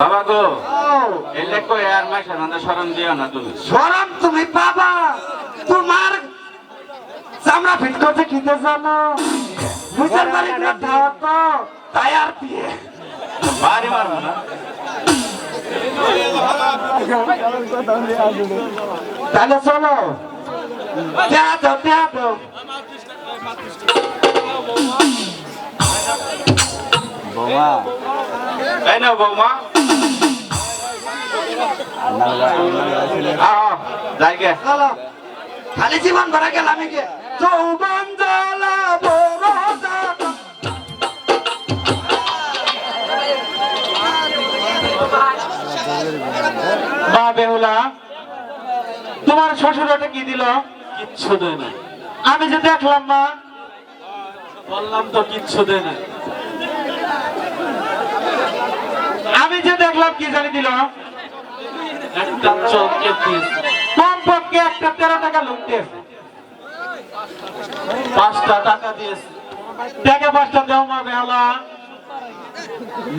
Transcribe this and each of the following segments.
বাবা গো এই লেখো আর মাসে নন্দে শরণ দিও না তুমি। সরম তুমি বাবা তোমার চামড়া ফিট করতে খেতে জানো বুঝার বাড়ি করে দাও তো তাই আর বিয়ে। বাড়ি না। তাহলে চলো। দেয়া দাও দেয়া দাও এই নাও বৌমা। চলো খালি জীবন ভরা গেল আমি কে জ্বালা বড় বেহুলা তোমার শ্বশুর ওটা কি দিল? কিচ্ছু দেয় না আমি যে দেখলাম মা বললাম তো কিচ্ছু দেয় না আমি যে দেখলাম কি জানি দিল? পাঁচটা টাকা পাঁচটা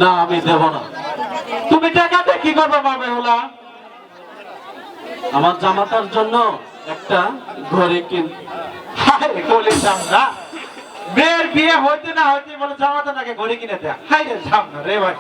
না আমি দেব না। তুমি টাকাতে কি করবে মা বেহুলা? আমার জামাতার জন্য একটা ঘরে কিন। মেয়ের বিয়ে হইতে না হইতে বলে জামাতা নাকি ঘরে কিনে দেয়। হাই রে জামনা রে ভাই।